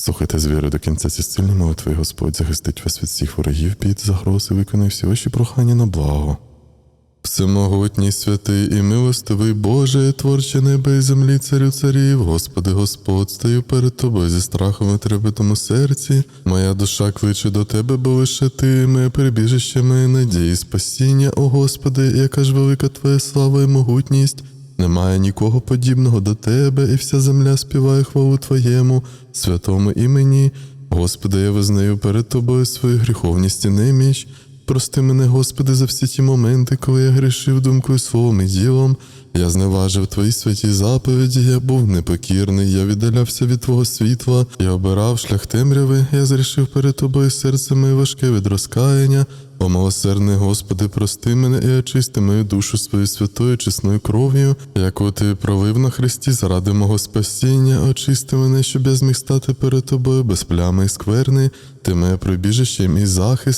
Слухайте з віри до кінця ці сильні молитви, Господь захистить вас від всіх ворогів, бід, загроз і виконає всі ваші прохання на благо. Всемогутній святий і милостивий Боже, творче неба і землі, царю царів, Господи Господь, стою перед тобою зі страхом і трепетом у серці. Моя душа кличе до тебе, бо лише ти, моє прибіжище, моє надії, спасіння, о Господи, яка ж велика Твоя слава і могутність. Немає нікого подібного до тебе, і вся земля співає хвалу Твоєму, святому імені. Господи, я визнаю перед тобою свою гріховність і неміч. Прости мене, Господи, за всі ті моменти, коли я грішив думкою словом і ділом. Я зневажив Твої святі заповіді, я був непокірний, я віддалявся від Твого світла, я обирав шлях темряви, я зрішив перед Тобою серце моє важке від розкаяння. О милосердний Господи, прости мене і очисти мою душу своєю святою чесною кров'ю, яку ти пролив на Христі заради мого спасіння, очисти мене, щоб я зміг стати перед тобою без плями і скверни. Ти моє прибіжище і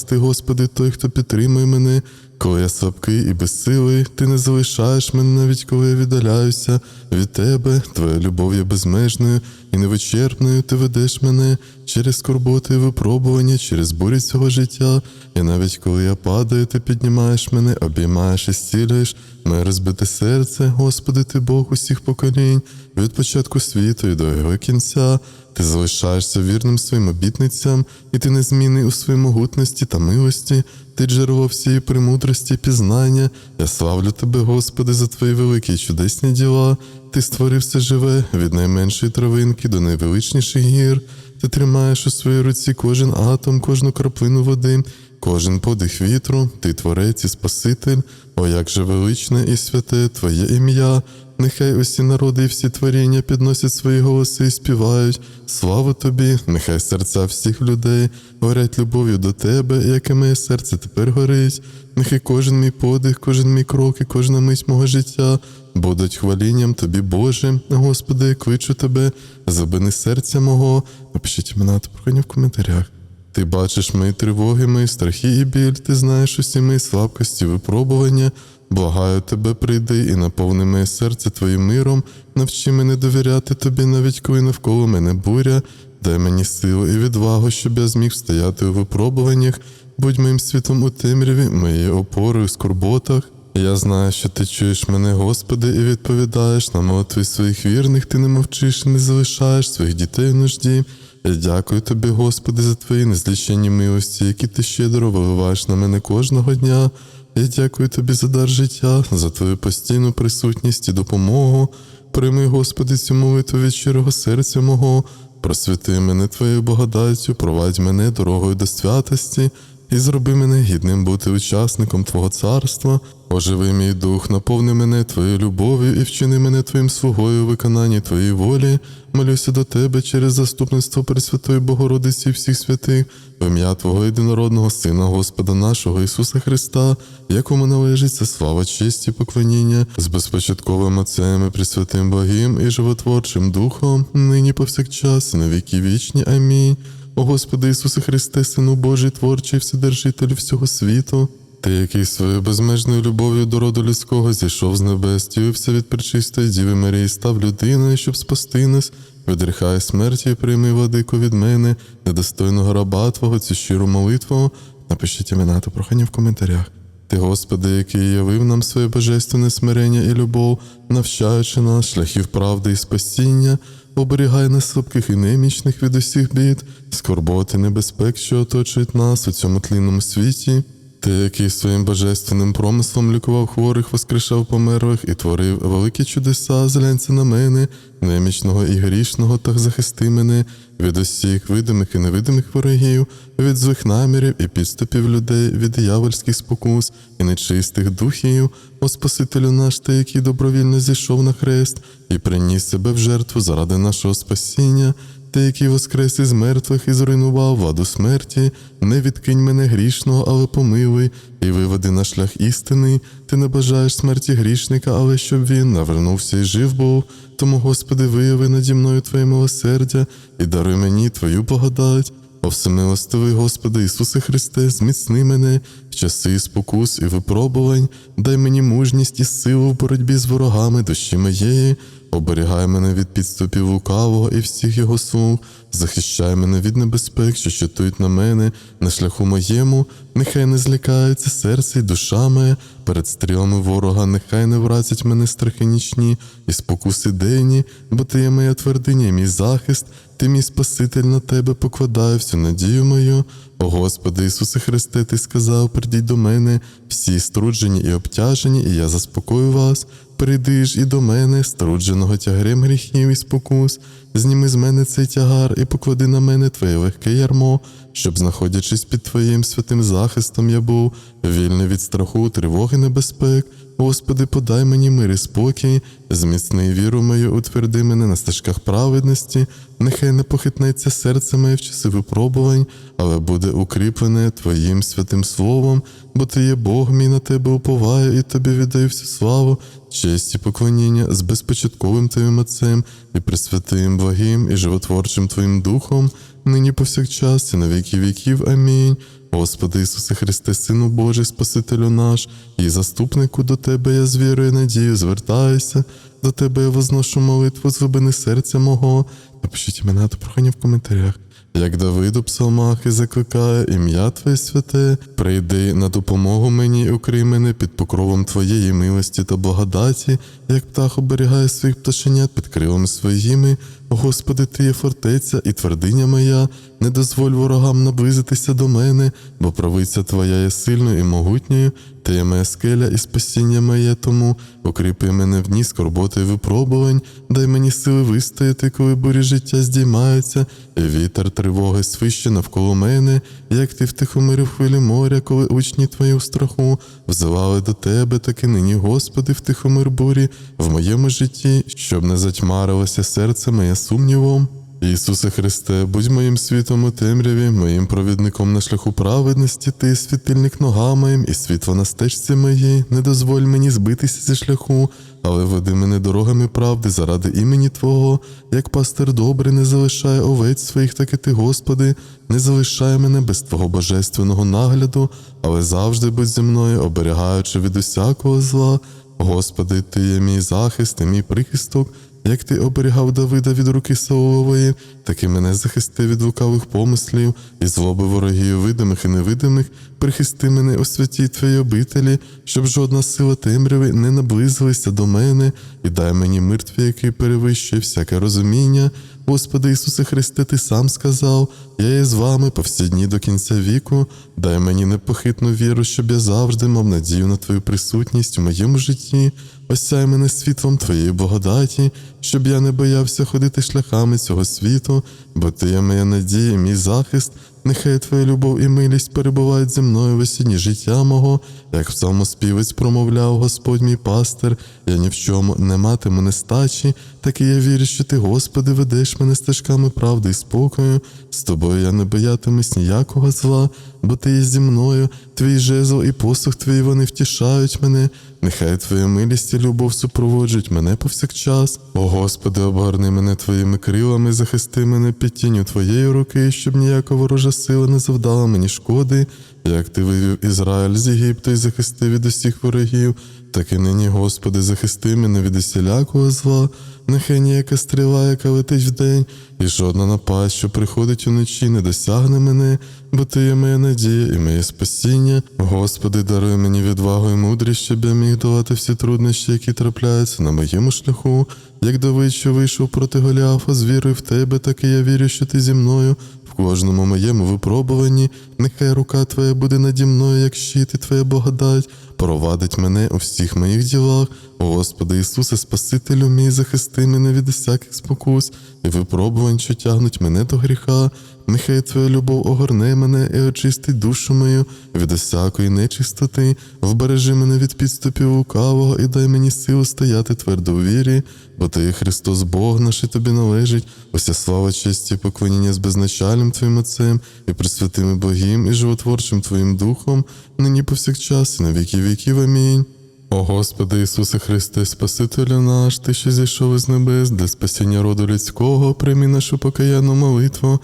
ти, Господи, той, хто підтримує мене. Коли я слабкий і безсилий, ти не залишаєш мене навіть коли я віддаляюся від тебе, твоя любов є безмежною і невичерпною. Ти ведеш мене через скорботи випробування, через бурі цього життя. І навіть коли я падаю, ти піднімаєш мене, обіймаєш і зцілюєш моє розбите серце, Господи, ти Бог усіх поколінь, від початку світу і до його кінця. Ти залишаєшся вірним своїм обітницям, і ти незмінний у своїй могутності та милості, ти джерело всієї премудрості і пізнання. Я славлю тебе, Господи, за твої великі й чудесні діла. Ти створив все живе від найменшої травинки до найвеличніших гір. Ти тримаєш у своїй руці кожен атом, кожну краплину води, кожен подих вітру, ти творець і Спаситель, о як же величне і святе Твоє ім'я. Нехай усі народи і всі творіння підносять свої голоси і співають. Слава тобі, нехай серця всіх людей горять любов'ю до тебе, яке моє серце тепер горить. Нехай кожен мій подих, кожен мій крок і кожна мить мого життя будуть хвалінням тобі, Боже. Господи, кличу тебе, забини серця мого. Напишіть імена та прохання в коментарях. Ти бачиш мої тривоги, мої страхи і біль, ти знаєш усі мої слабкості, випробування. Благаю тебе, прийди і наповни моє серце твоїм миром, навчи мене довіряти тобі, навіть коли навколо мене буря. Дай мені силу і відвагу, щоб я зміг стояти у випробуваннях, будь моїм світом у темряві, моєю опорою в скорботах. Я знаю, що ти чуєш мене, Господи, і відповідаєш на молитви своїх вірних, ти не мовчиш і не залишаєш своїх дітей в нужді. Я дякую тобі, Господи, за твої незліченні милості, які ти щедро виливаєш на мене кожного дня. Я дякую тобі за дар життя, за твою постійну присутність і допомогу. Прийми, Господи, цю молитву від щирого серця мого, просвіти мене Твоєю благодаттю, провадь мене дорогою до святості і зроби мене гідним бути учасником Твого царства. Оживи мій дух, наповни мене Твоєю любов'ю і вчини мене Твоїм слугою у виконанні Твоєї волі. Молюся до Тебе через заступництво Пресвятої Богородиці всіх святих, в ім'я Твого єдинородного Сина, Господа нашого Ісуса Христа, якому належиться слава, честь і поклоніння з безпочатковим Отцем і Пресвятим Богим і животворчим Духом, нині повсякчас, на віки вічні. Амінь. О Господи Ісусе Христе, Сину Божий, творчий, вседержителю всього світу. Ти, який своєю безмежною любов'ю до роду людського зійшов з небес, тівився від пречистої Діви Марії, став людиною, щоб спасти нас, від гріха і смерті, і прийми владику від мене, недостойного раба Твого, цю щиру молитву. Напишіть імена та прохання в коментарях. Ти, Господи, який явив нам своє божественне смирення і любов, навчаючи нас шляхів правди і спасіння, оберігай нас слабких і немічних від усіх бід, скорботи, небезпек, що оточують нас у цьому тлінному світі. Ти, який своїм божественним промислом лікував хворих, воскрешав померлих і творив великі чудеса, зглянься на мене, немічного і грішного, та захисти мене від усіх видимих і невидимих ворогів, від злих намірів і підступів людей, від диявольських спокус і нечистих духів, о Спасителю наш, ти, який добровільно зійшов на хрест і приніс себе в жертву заради нашого спасіння. Ти, який воскрес із мертвих і зруйнував ваду смерті, не відкинь мене грішного, але помилуй, і виведи на шлях істини. Ти не бажаєш смерті грішника, але щоб він навернувся і жив був. Тому, Господи, вияви наді мною Твоє милосердя і даруй мені Твою благодать. О всемилостивий Господи Ісусе Христе, зміцни мене в часи спокус і випробувань, дай мені мужність і силу в боротьбі з ворогами душі моєї. оберігай мене від підступів лукавого і всіх його слуг, захищай мене від небезпек, що щитують на мене, на шляху моєму, нехай не злякається серце й душа моя, перед стрілами ворога, нехай не вразять мене страхи нічні і спокуси денні, бо ти є моя твердиня, мій захист, ти мій Спаситель на тебе покладаю всю надію мою. О Господи Ісусе Христе, Ти сказав, прийдіть до мене, всі струджені і обтяжені, і я заспокою вас. Прийди ж і до мене, струдженого тягарем гріхів і спокус, зніми з мене цей тягар і поклади на мене твоє легке ярмо, щоб, знаходячись під Твоїм святим захистом, я був вільний від страху, тривоги, небезпек. Господи, подай мені мир і спокій, зміцни віру мою, утверди мене на стежках праведності, нехай не похитнеться серце моє в часи випробувань, але буде укріплене Твоїм святим словом, бо Ти є Бог мій на тебе уповаю, і тобі віддаю всю славу, честь і поклоніння з безпочатковим Твоїм Отцем і присвятим благим і животворчим Твоїм Духом, нині повсякчас і на віки віків. Амінь. Господи Ісусе Христе, Сину Божий, Спасителю наш, і заступнику до Тебе я з вірою надією звертаюся, до Тебе я возношу молитву з глибини серця мого. Напишіть імена та прохання в коментарях. Як Давид у псалмах і закликає ім'я Твоє святе, прийди на допомогу мені і укрий мене під покровом Твоєї милості та благодаті, як птах оберігає своїх пташенят під крилами своїми. Господи, Ти є фортеця і твердиня моя, не дозволь ворогам наблизитися до мене, бо правиця Твоя є сильною і могутньою, Ти є моя скеля і спасіння моє, тому укріпи мене в дні скорботи і випробувань, дай мені сили вистояти, коли бурі життя здіймаються, і вітер тривоги свище навколо мене, як ти втихомирив хвилі моря, коли учні твої у страху взивали до тебе, так і нині, Господи, втихомир бурі в моєму житті, щоб не затьмарилося серце моє сумнівом. Ісусе Христе, будь моїм світом у темряві, моїм провідником на шляху праведності, ти світильник ногам моїм і світло на стежці моїй, не дозволь мені збитися зі шляху, але веди мене дорогами правди заради імені Твого, як пастир добрий не залишає овець своїх, так і ти, Господи, не залишай мене без Твого божественного нагляду, але завжди будь зі мною, оберігаючи від усякого зла. Господи, Ти є мій захист і мій прихисток. Як ти оберігав Давида від руки Саулової, так і мене захисти від лукавих помислів і злоби ворогів видимих і невидимих, прихисти мене у святій Твоїй обителі, щоб жодна сила темряви не наблизилася до мене, і дай мені мир Твій, який перевищує всяке розуміння. Господи Ісусе Христе, Ти сам сказав, я є з вами по всі дні до кінця віку, дай мені непохитну віру, щоб я завжди мав надію на Твою присутність у моєму житті. Осяй мене світлом Твоєї благодаті, щоб я не боявся ходити шляхами цього світу, бо Ти є моя надія, мій захист. Нехай Твоя любов і милість перебувають зі мною в осінні життя мого, як псалмоспівець промовляв Господь мій пастир, я ні в чому не матиму нестачі, так і я вірю, що ти, Господи, ведеш мене стежками правди і спокою. З тобою я не боятимусь ніякого зла, бо ти є зі мною, твій жезл і посух твій вони втішають мене. Нехай Твоя милість і любов супроводжують мене повсякчас. О Господи, обгорни мене Твоїми крилами, захисти мене під тінню Твоєї руки, щоб ніяка ворожа сила не завдала мені шкоди, як ти вивів Ізраїль з Єгипту і захистив від усіх ворогів, так і нині, Господи, захисти мене від усілякого зла, нехай ніяка стріла, яка летить вдень, і жодна напасть, що приходить уночі, не досягне мене, бо Ти є моя надія і моє спасіння. Господи, даруй мені відвагу і мудрість, щоб я міг долати всі труднощі, які трапляються на моєму шляху. Як Давид, що вийшов проти Голіафа з вірою в тебе, так і я вірю, що ти зі мною. Кожному моєму випробуванні, нехай рука Твоя буде наді мною, як щит і Твоя благодать, провадить мене у всіх моїх ділах. Господи Ісусе, Спасителю мій, захисти мене від усяких спокус і випробувань, що тягнуть мене до гріха. Нехай Твоя любов огорне мене і очистить душу мою від усякої нечистоти, вбережи мене від підступів лукавого і дай мені силу стояти твердо в вірі, бо Ти Христос Бог наш і тобі належить, уся слава, честь і поклоніння з безначальним Твоїм Отцем і присвятим і Богім, і животворчим Твоїм Духом, нині повсякчас, і на віки віків. Амінь. О Господи Ісусе Христе, Спасителю наш, Ти, що зійшов із небес для спасіння роду людського, прийми нашу покаянну молитву.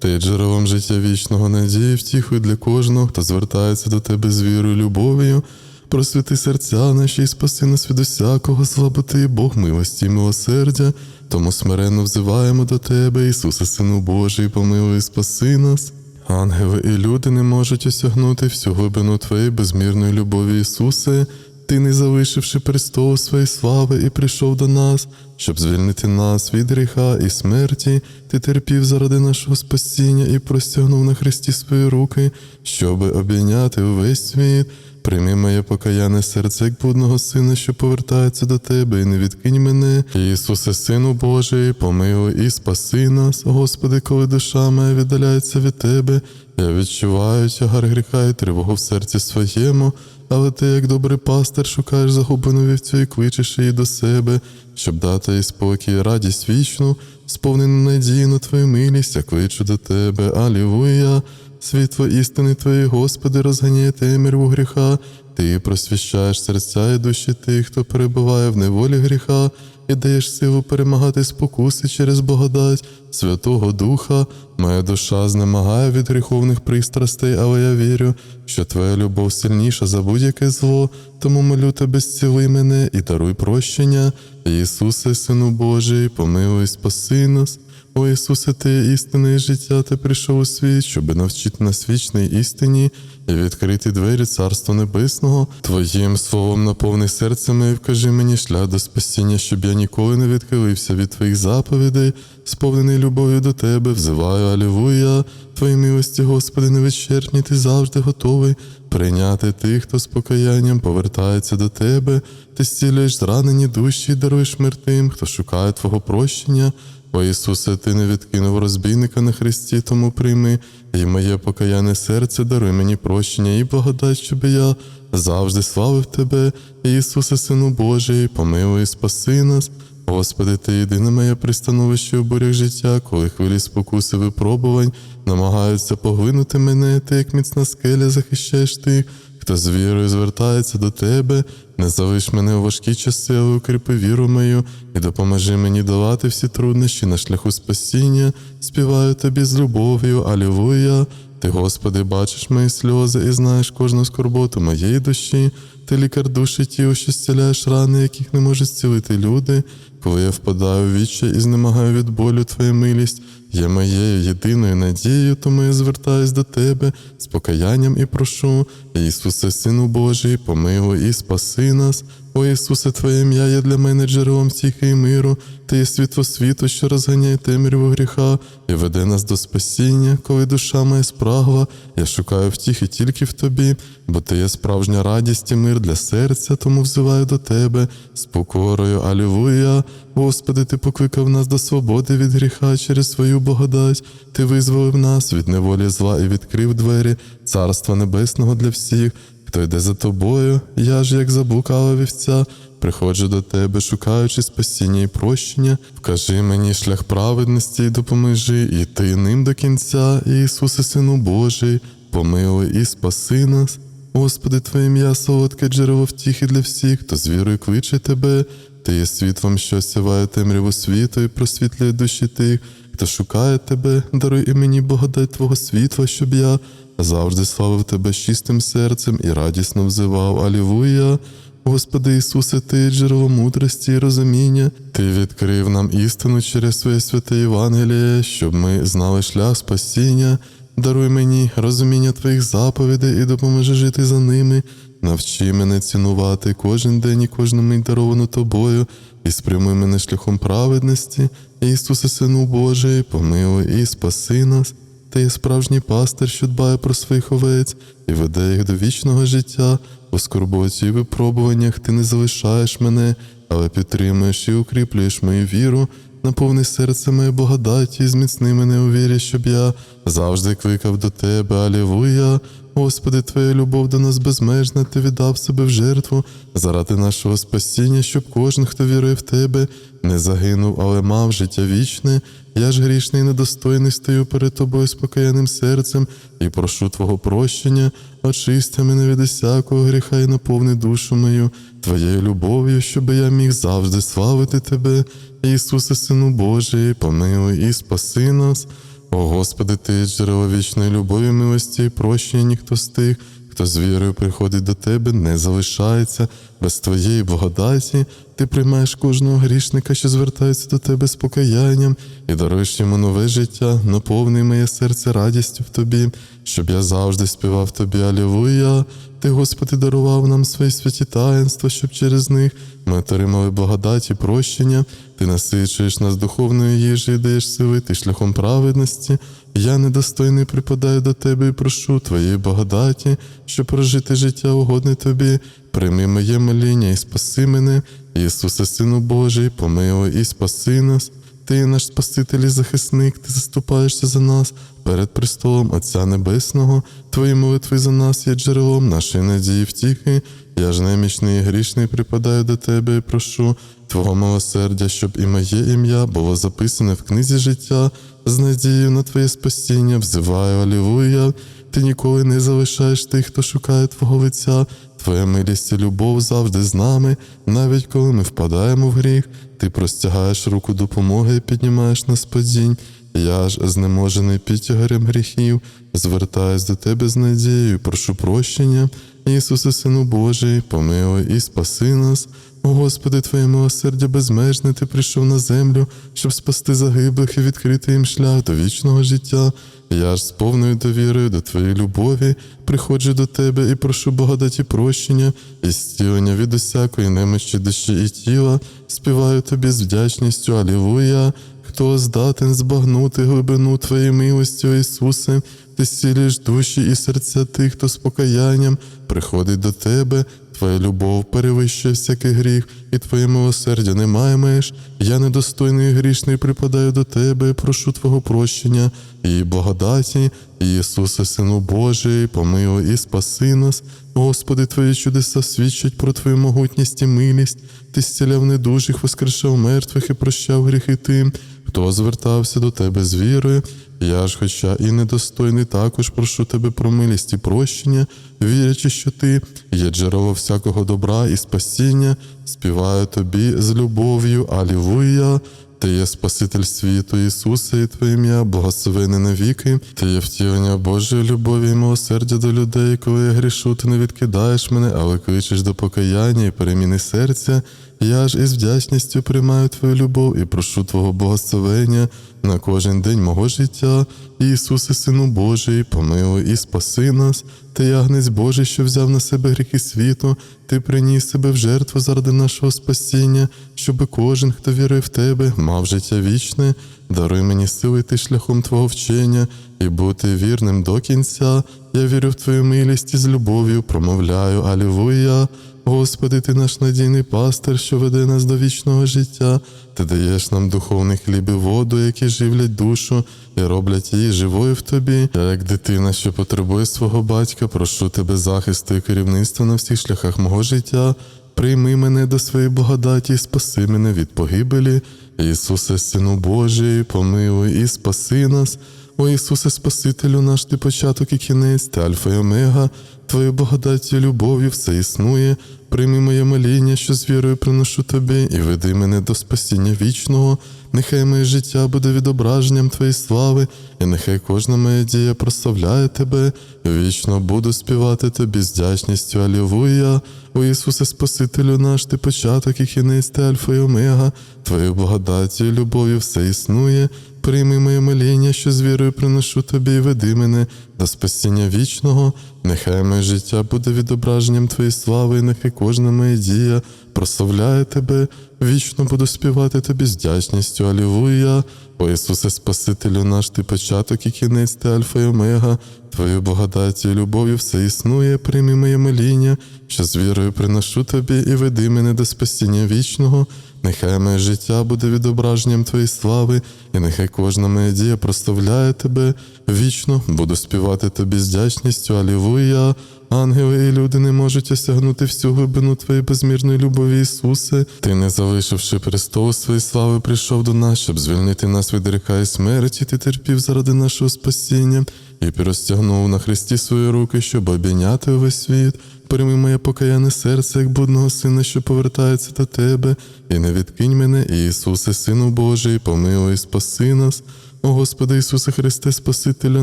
Ти джерелом життя вічного надії, втіхою для кожного, хто звертається до Тебе з вірою, любов'ю. просвіти серця наші і спаси нас від усякого зла, бо ти Бог милості і милосердя. Тому смиренно взиваємо до Тебе, Ісусе, Сину Божий, помилуй і спаси нас. Ангели і люди не можуть осягнути всю глибину Твоєї безмірної любові, Ісусе. Ти, не залишивши престолу своєї слави, і прийшов до нас, щоб звільнити нас від гріха і смерті, ти терпів заради нашого спасіння і простягнув на Христі свої руки, щоби обійняти увесь світ. Прийми моє покаяне серце як блудного сина, що повертається до тебе, і не відкинь мене. Ісусе, Сину Божий, помилуй і спаси нас, Господи, коли душа моя віддаляється від Тебе, я відчуваю тягар гріха і тривогу в серці своєму, але ти, як добрий пастир, шукаєш загублену вівцю і кличеш її до себе, щоб дати їй спокій радість вічну, сповнену надію на твою милість, я кличу до тебе. Алілуя! Світло істини Твої, Господи, розганяє темряву гріха, Ти просвіщаєш серця і душі тих, хто перебуває в неволі гріха, і даєш силу перемагати спокуси через благодать Святого Духа. Моя душа знемагає від гріховних пристрастей, але я вірю, що Твоя любов сильніша за будь-яке зло, тому молю тебе, зціли мене і даруй прощення. Ісусе, Сину Божий, помилуй, спаси нас. О Ісусе, ти є істинне життя, ти прийшов у світ, щоб навчити нас вічній істині і відкрити двері Царства Небесного. Твоїм словом наповни серце моє, вкажи мені шлях до спасіння, щоб я ніколи не відхилився від Твоїх заповідей, сповнений любов'ю до Тебе, взиваю Алілуя. Твої милості, Господи, невичерпні, ти завжди готовий прийняти тих, хто з покаянням повертається до Тебе, ти зцілюєш зранені душі і даруєш мир тим, хто шукає Твого прощення. О Ісусе, Ти не відкинув розбійника на Христі, тому прийми, і моє покаяне серце даруй мені прощення і благодать, щоб я завжди славив Тебе, Ісусе, Сину Божий, помилуй і спаси нас. Господи, Ти єдине моє пристановище у бурях життя, коли хвилі спокуси випробувань намагаються поглинути мене, ти як міцна скеля захищаєш тих, хто з вірою звертається до тебе, не залиш мене у важкі часи, але укріпи віру мою і допоможи мені долати всі труднощі на шляху спасіння. Співаю тобі з любов'ю, алілуя. Ти, Господи, бачиш мої сльози і знаєш кожну скорботу моєї душі. Ти лікар душі тіл, що зціляєш рани, яких не можуть зцілити люди. Коли я впадаю в віччя і знемагаю від болю Твоя милість, є моєю єдиною надією, тому я звертаюсь до Тебе з покаянням і прошу, Ісусе, Сину Божий, помилуй і спаси нас. О Ісусе, Твоє ім'я є для мене джерелом стіхи і миру, Ти є світло світу, що розганяє темряву гріха і веде нас до спасіння, коли душа моя спрагла, я шукаю втіхи тільки в Тобі, бо Ти є справжня радість і мир для серця, тому взиваю до Тебе з покорою. Алілуя. Господи, Ти покликав нас до свободи від гріха через свою благодать. Ти визволив нас від неволі зла і відкрив двері Царства Небесного для всіх. Хто йде за тобою, я ж, як заблукала вівця, приходжу до тебе, шукаючи спасіння і прощення, вкажи мені шлях праведності і допоможи, і ти ним до кінця, Ісусе, Сину Божий, помилуй і спаси нас. Господи, Твоє ім'я солодке джерело втіхи для всіх, хто з вірою кличе Тебе, Ти є світлом, що сіває темряву світу і просвітлює душі тих, хто шукає Тебе, даруй і мені благодать Твого світла, щоб я завжди славив Тебе чистим серцем і радісно взивав. Алілуя! Господи Ісусе, Ти джерело мудрості і розуміння, Ти відкрив нам істину через своє святе Євангеліє, щоб ми знали шлях спасіння. Даруй мені розуміння Твоїх заповідей і допоможи жити за ними. Навчи мене цінувати кожен день і кожну мить даровану тобою, і спрямуй мене шляхом праведності. Ісусе, Сину Божий, помилуй і спаси нас. Ти є справжній пастир, що дбає про своїх овець і веде їх до вічного життя. У скорботі і випробуваннях ти не залишаєш мене, але підтримуєш і укріплюєш мою віру. Наповни серце моє благодаті і зміцни мене у вірі, щоб я завжди кликав до тебе. Алілуя! Господи, Твоя любов до нас безмежна, Ти віддав себе в жертву заради нашого спасіння, щоб кожен, хто вірує в Тебе, не загинув, але мав життя вічне. Я ж грішний і недостойний стою перед тобою з покаянним серцем і прошу Твого прощення, очисти мене від усякого гріха і наповни душу мою Твоєю любов'ю, щоб я міг завжди славити Тебе, Ісусе, Сину Божий, помилуй і спаси нас. О Господи, Ти джерело вічної любові, милості і прощення ніхто з тих, Хто з вірою приходить до тебе, не залишається без твоєї благодаті. Ти приймаєш кожного грішника, що звертається до тебе з покаянням, і даруєш йому нове життя, наповни моє серце радістю в тобі, щоб я завжди співав тобі Алілуя. Ти, Господи, дарував нам свої святі таїнства, щоб через них ми отримали благодать і прощення. Ти насичуєш нас духовною їжею, і даєш сили ти шляхом праведності. Я недостойний припадаю до тебе і прошу твоєї благодаті, щоб прожити життя угодне тобі. Прийми моє моління і спаси мене, Ісусе, Сину Божий, помилуй і спаси нас. Ти наш Спаситель і захисник, ти заступаєшся за нас перед престолом Отця Небесного. Твої молитви за нас є джерелом нашої надії втіхи. Я ж немічний і грішний припадаю до тебе і прошу Твого милосердя, щоб і моє ім'я було записане в книзі життя з надією на Твоє спасіння. Взиваю Алілуя. Ти ніколи не залишаєш тих, хто шукає Твого лиця. Твоя милість і любов завжди з нами, навіть коли ми впадаємо в гріх, ти простягаєш руку допомоги і піднімаєш нас падінь. Я ж, знеможений під тягарем гріхів, звертаюсь до тебе з надією, прошу прощення. Ісусе, Сину Божий, помилуй і спаси нас. О Господи, Твоє милосердя безмежне, Ти прийшов на землю, щоб спасти загиблих і відкрити їм шлях до вічного життя. Я ж з повною довірою до Твоєї любові приходжу до Тебе і прошу благодаті прощення і зцілення від усякої немощі душі і тіла, співаю Тобі з вдячністю, Алілуя. Хто здатен збагнути глибину Твоєї милості, о Ісусе, ти зцілюєш душі і серця тих, хто з покаянням приходить до Тебе. Твоя любов перевищує всякий гріх, і Твоє милосердя немає меж. Я недостойний і грішний припадаю до Тебе, прошу Твого прощення і благодаті, Ісусе, Сину Божий, помилуй і спаси нас. Господи, Твої чудеса свідчать про Твою могутність і милість. Ти зціляв недужих, воскрешав мертвих і прощав гріхи тим, хто звертався до Тебе з вірою. Я ж, хоча і недостойний, також прошу тебе про милість і прощення, вірячи, що ти є джерело всякого добра і спасіння, співаю тобі з любов'ю, Алілуя. Ти є Спаситель світу, Ісуса, і Твоє ім'я, благословене навіки. Ти є втілення Божої любові і милосердя до людей. Коли я грішу, ти не відкидаєш мене, але кличеш до покаяння і переміни серця. Я ж із вдячністю приймаю Твою любов і прошу Твого благословення на кожен день мого життя. Ісусе, Сину Божий, помилуй і спаси нас. Ти ягнець Божий, що взяв на себе гріхи світу, ти приніс себе в жертву заради нашого спасіння, щоби кожен, хто вірив в тебе, мав життя вічне. Даруй мені сили йти шляхом Твого вчення і бути вірним до кінця. Я вірю в Твою милість і з любов'ю промовляю Алілуя. Господи, Ти наш надійний пастир, що веде нас до вічного життя. Ти даєш нам духовний хліб і воду, які живлять душу і роблять її живою в тобі. Я, як дитина, що потребує свого батька, прошу тебе захисту і керівництва на всіх шляхах мого життя. Прийми мене до своєї благодаті спаси мене від погибелі. Ісусе, Сину Божий, помилуй і спаси нас. О Ісусе, Спасителю наш, ти початок і кінець, ти Альфа і Омега, Твоєю благодаттю і любов'ю все існує. Прийми моє моління, що з вірою приношу тобі, і веди мене до спасіння вічного. Нехай моє життя буде відображенням Твоєї слави, і нехай кожна моя дія прославляє Тебе. Вічно буду співати Тобі з вдячністю. Алілуя. О Ісусе, Спасителю наш, ти початок і кінець, ти Альфа і Омега, Твоєю благодаттю і любов'ю все існує. Прийми моє моління, що з вірою приношу тобі і веди мене до спасіння вічного. Нехай моє життя буде відображенням Твоєї слави, і нехай кожна моя дія прославляє тебе. Вічно буду співати тобі з вдячністю. Алілуя. О Ісусе, Спасителю наш, ти початок і кінець, ти Альфа і Омега. Твою благодаті і любов'ю все існує, прийми моє моління, що з вірою приношу тобі і веди мене до спасіння вічного. Нехай моє життя буде відображенням Твоєї слави, і нехай кожна моя дія прославляє тебе. Вічно буду співати тобі з дячністю, Алілуя. Ангели і люди не можуть осягнути всю глибину Твоєї безмірної любові, Ісусе. Ти, не залишивши престолу своєї слави, прийшов до нас, щоб звільнити нас від гріха і смерті, ти терпів заради нашого спасіння і простягнув на хресті свої руки, щоб обійняти увесь світ. Прийми моє покаяне серце, як будного сина, що повертається до тебе, і не відкинь мене, Ісусе, Сину Божий, помилуй, і спаси нас. О Господи Ісусе Христе, Спасителю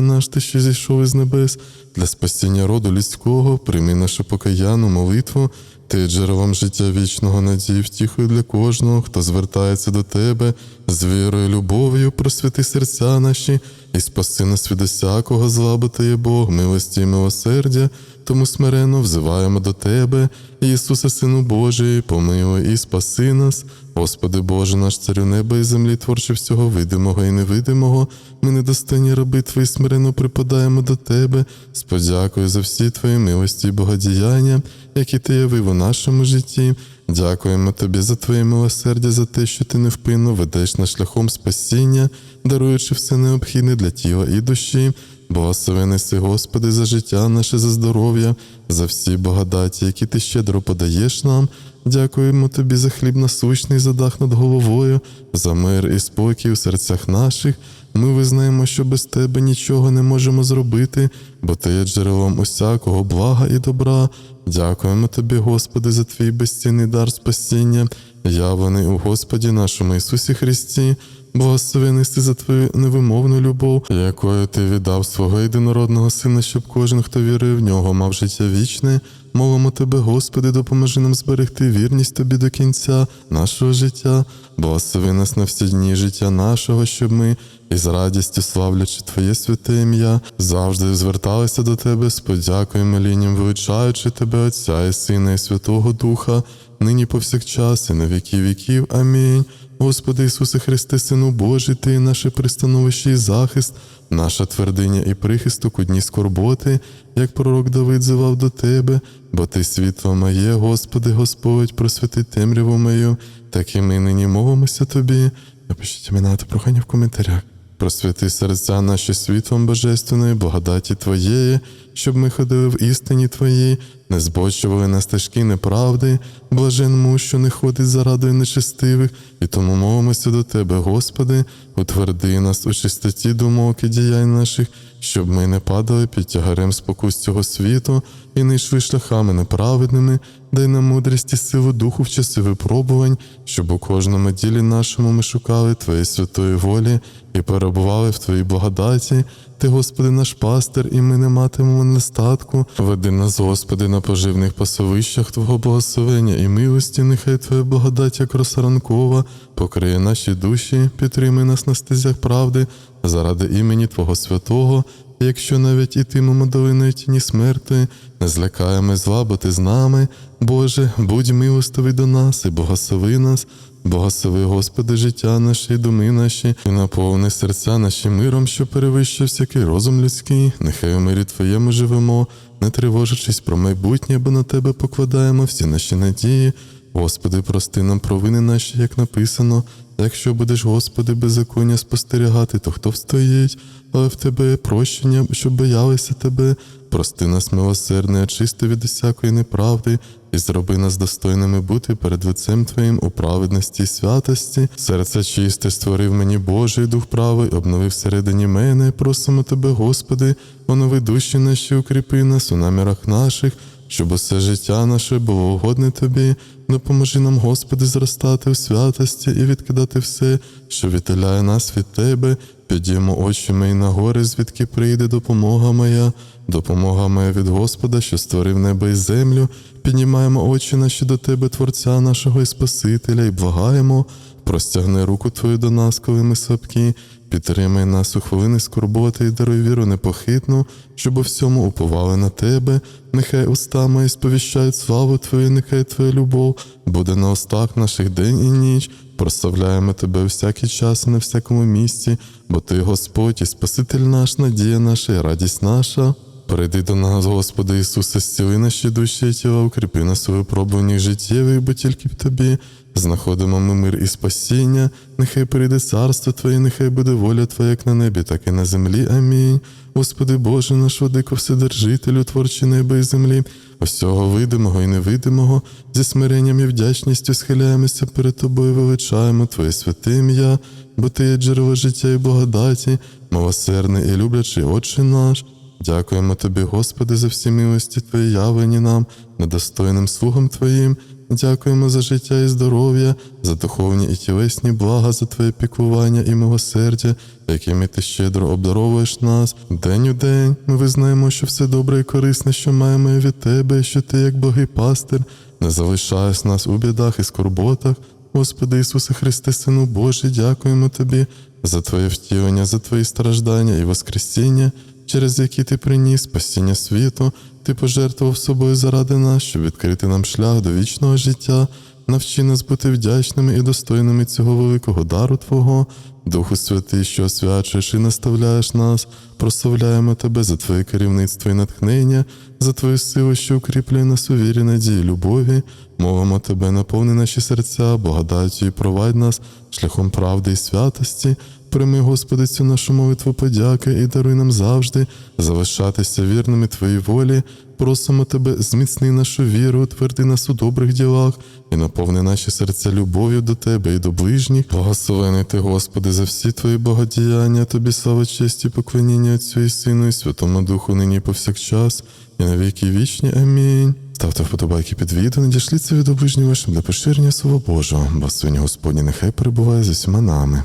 наш, Ти, що зійшов із небес, для спасіння роду людського, прийми нашу покаяну молитву, Ти джерелом життя вічного надії, втіхою для кожного, хто звертається до Тебе з вірою, любов'ю, просвіти серця наші, і спаси нас від усякого зла, є Бог, милості і милосердя, тому смиренно взиваємо до Тебе, Ісусе, Сину Божий, помилуй і спаси нас. Господи Боже, наш царю неба і землі, творче всього видимого і невидимого, ми недостойні раби Твої смиренно припадаємо до Тебе, з подякою за всі Твої милості і богодіяння, які Ти явив у нашому житті. Дякуємо Тобі за Твоє милосердя, за те, що Ти невпинно ведеш нас шляхом спасіння, даруючи все необхідне для тіла і душі. Благословений си, Господи, за життя наше, за здоров'я, за всі благодаті, які Ти щедро подаєш нам. Дякуємо Тобі за хліб насущний, за дах над головою, за мир і спокій у серцях наших. Ми визнаємо, що без Тебе нічого не можемо зробити, бо Ти є джерелом усякого блага і добра. Дякуємо Тобі, Господи, за Твій безцінний дар спасіння, явлений у Господі нашому Ісусі Христі. Благословений си за твою невимовну любов, якою ти віддав свого єдинородного сина, щоб кожен, хто вірує в нього, мав життя вічне. Молимо тебе, Господи, допоможи нам зберегти вірність тобі до кінця нашого життя. Благослови нас на всі дні життя нашого, щоб ми із радістю славлячи Твоє святе ім'я, завжди зверталися до Тебе з подякою молінням, величаючи Тебе, Отця і Сина, і Святого Духа, нині повсякчас і на віки віків. Амінь. Господи Ісусе Христе, Сину Божий, Ти наше пристановище і захист, наша твердиня і прихисток у дні скорботи, як пророк Давид зивав до Тебе, бо Ти світло моє, Господи, Господь, просвіти темряву мою, так і ми нині мовимося Тобі. Напишіть імена та прохання в коментарях. Просвяти серця наші світлом божественної, благодаті Твоєї, щоб ми ходили в істині Твоїй, не збочували на стежки неправди, блажен муж, що не ходить за радою нечестивих, і тому мовимося до Тебе, Господи, утверди нас у чистоті думок і діянь наших, щоб ми не падали під тягарем спокус цього світу і не йшли шляхами неправедними, дай нам мудрість і силу духу в часи випробувань, щоб у кожному ділі нашому ми шукали Твоєї святої волі і перебували в Твоїй благодаті. Ти, Господи, наш пастир, і ми не матимемо нестатку. Веди нас, Господи, на поживних пасовищах Твого благословення і милості, нехай Твоя благодать, як роса покриє наші душі, підтримай нас на стезях правди, заради імені Твого святого. Якщо навіть ітимемо долиною тіні смерти, не злякаємо зла, з нами. Боже, будь милостивий до нас і благослови нас. Благослови, Господи, життя наше і думи наші, і наповни серця наші миром, що перевищує всякий розум людський. Нехай у мирі Твоєму живемо, не тривожачись про майбутнє, бо на Тебе покладаємо всі наші надії. Господи, прости нам провини наші, як написано. Якщо будеш, Господи, беззаконня спостерігати, то хто встоїть, але в Тебе прощення, щоб боялися Тебе. Прости нас, милосердне, очисти від усякої неправди, і зроби нас достойними бути перед лицем Твоїм у праведності і святості. Серце чисте створив мені Божий дух правий, обнови всередині мене. Просимо Тебе, Господи, онови душі наші, укріпи нас у намірах наших, щоб усе життя наше було угодне Тобі. Допоможи нам, Господи, зростати у святості і відкидати все, що віддаляє нас від Тебе. Підіймо очі мої на гори, звідки прийде допомога моя, допомога моя від Господа, що створив небо і землю. Піднімаємо очі наші до Тебе, Творця нашого і Спасителя, і благаємо, простягни руку Твою до нас, коли ми слабкі, підтримай нас у хвилини скорботи і даруй віру непохитну, щоб у всьому уповали на Тебе. Нехай уста мої сповіщають славу Твою, нехай Твоя любов буде на устах наших день і ніч. Прославляємо Тебе всякий час і на всякому місці, бо Ти, Господь, і Спаситель наш, надія наша і радість наша. Прийди до нас, Господи Ісусе, зціли наші душі і тіла, укріпи нас у випробуваннях життєвих, бо тільки в Тобі знаходимо ми мир і спасіння. Нехай прийде царство Твоє, нехай буде воля Твоя, як на небі, так і на землі. Амінь. Господи Боже, наш владико, Вседержителю, творчі неба і землі, усього видимого і невидимого, зі смиренням і вдячністю схиляємося перед Тобою, величаємо Твоє святе ім'я, бо Ти є джерело життя і благодаті, милосердний і люблячий Отче наш. Дякуємо Тобі, Господи, за всі милості Твої явлені нам, недостойним слугам Твоїм. Дякуємо за життя і здоров'я, за духовні і тілесні блага, за Твоє піклування і милосердя, якими ти щедро обдаровуєш нас. День у день ми визнаємо, що все добре і корисне, що маємо від Тебе, що Ти, як Богий пастир, не залишаєш нас у бідах і скорботах. Господи Ісусе Христе, Сину Божий, дякуємо Тобі за Твоє втілення, за Твої страждання і Воскресіння, через які Ти приніс спасіння світу, Ти пожертвував собою заради нас, щоб відкрити нам шлях до вічного життя. Навчи нас бути вдячними і достойними цього великого дару Твого, Духу Святий, що освячуєш і наставляєш нас, прославляємо Тебе за Твоє керівництво і натхнення, за Твою силу, що укріплює нас у вірі, надії, любові. Мовимо Тебе, наповни наші серця, благодаттю і провадь нас шляхом правди і святості. Прийми, Господи, цю нашу молитву подяки і даруй нам завжди залишатися вірними Твоїй волі. Просимо Тебе, зміцни нашу віру, утверди нас у добрих ділах і наповни наші серця любов'ю до Тебе і до ближніх. Благословений Ти, Господи, за всі Твої богодіяння, Тобі слава честь і поклоніння Отцю і Сину, і Святому Духу, нині і повсякчас, і на віки вічні. Амінь. Ставте вподобайки під відео, надішліться від оближніх вашим для поширення Слова Божого, бо Господні нехай перебуває з усіма нами.